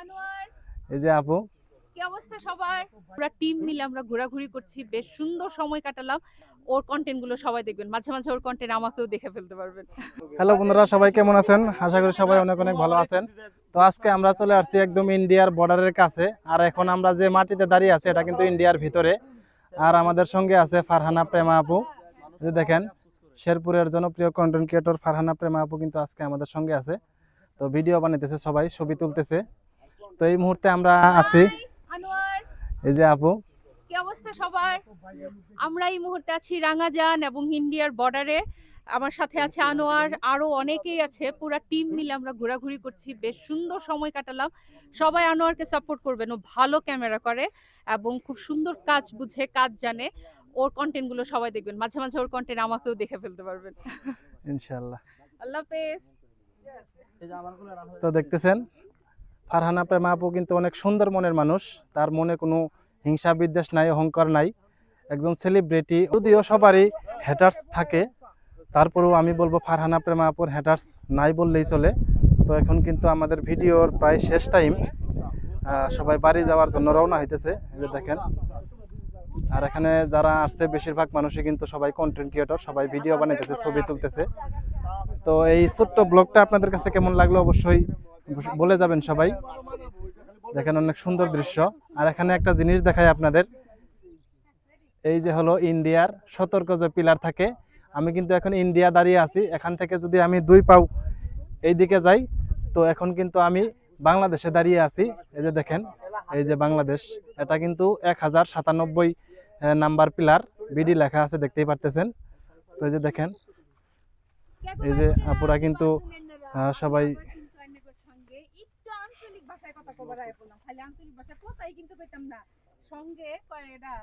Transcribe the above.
আনোয়ার। এই যে আপু। কি অবস্থা সবার? পুরো টিম মিলে আমরা ঘোরাঘুরি করছি বেশ সুন্দর সময় কাটালাম। ওর কন্টেন্টগুলো সবাই দেখবেন। মাঝে মাঝে ওর কন্টেন্ট আমাকেও দেখে ফেলতে পারবেন। হ্যালো বন্ধুরা সবাই কেমন আছেন? আশা করি সবাই অনেক অনেক ভালো আছেন। তো আজকে আমরা চলে আসছি একদম ইন্ডিয়ার বর্ডারের কাছে। আর এখন আমরা যে মাটিতে দাঁড়িয়ে আছি এটা কিন্তু ইন্ডিয়ার ভিতরে। আর আমাদের সঙ্গে আছে ফারহানা প্রেমা আপু। যে দেখেন শেরপুরের জনপ্রিয় কন্টেন্ট ক্রিয়েটর ফারহানা প্রেমা আপু কিন্তু আজকে আমাদের সঙ্গে আছে। তো ভিডিও বানাইতেছে সবাই ছবি তুলতেছে। তো এই মুহূর্তে আমরা আছি। আনোয়ার। এই যে আপু। কি অবস্থা সবার? আমরা এই মুহূর্তে আছি রাঙাজান এবং ইন্ডিয়ার বর্ডারে আমার সাথে আছে আনোয়ার আরও অনেকেই আছে। পুরো টিম মিলে আমরা ঘোরাঘুরি করছি বেশ সুন্দর সময় কাটালাম। সবাই আনোয়ারকে সাপোর্ট করবেন ও ভালো ক্যামেরা করে এবং খুব সুন্দর কাজ বুঝে কাজ জানে। ওর কন্টেন্টগুলো সবাই দেখবেন। মাঝে মাঝে ওর কন্টেন্ট আমাকেও দেখে ফেলতে পারবেন। ইনশাল্লাহ আল্লাহ হাফেজ। তো দেখতেছেন, ফারহানা প্রেমা আপু কিন্তু অনেক সুন্দর মনের মানুষ। তার মনে কোনো হিংসা বিদ্বেষ নাই, অহংকার নাই। একজন সেলিব্রিটি যদিও সবারই হ্যাটার্স থাকে। তারপরেও আমি বলব ফারহানা প্রেমা আপুর হ্যাটার্স নাই বললেই চলে। তো এখন কিন্তু আমাদের ভিডিওর প্রায় শেষ টাইম। সবাই বাড়ি যাওয়ার জন্য রওনা হইতেছে যে দেখেন। আর এখানে যারা আসছে, বেশিরভাগ মানুষই কিন্তু সবাই কন্টেন্ট ক্রিয়েটর সবাই ভিডিও বানাইতেছে, ছবি তুলতেছে। তো এই ছোট্ট ব্লগটা আপনাদের কাছে কেমন লাগল অবশ্যই বলে যাবেন সবাই। দেখেন অনেক সুন্দর দৃশ্য। আর এখানে একটা জিনিস দেখাই আপনাদের। এই যে হলো ইন্ডিয়ার সতর্ক যে পিলার থাকে, আমি কিন্তু এখন ইন্ডিয়া দাঁড়িয়ে আছি। এখান থেকে যদি আমি দুই পাও এই দিকে যাই, তো এখন কিন্তু আমি বাংলাদেশে দাঁড়িয়ে আছি। এই যে দেখেন, এই যে বাংলাদেশ, এটা কিন্তু এক হাজার সাতানব্বই নাম্বার পিলার। বিডি লেখা আছে, দেখতেই পারতেছেন। তো এই যে দেখেন এই যে আপুরা কিন্তু সবাই আঞ্চলিক ভাষায় কথা কবার আয় বললাম। খালি আঞ্চলিক ভাষা কোথায় কিন্তু কইতাম না। সঙ্গে কয় এটা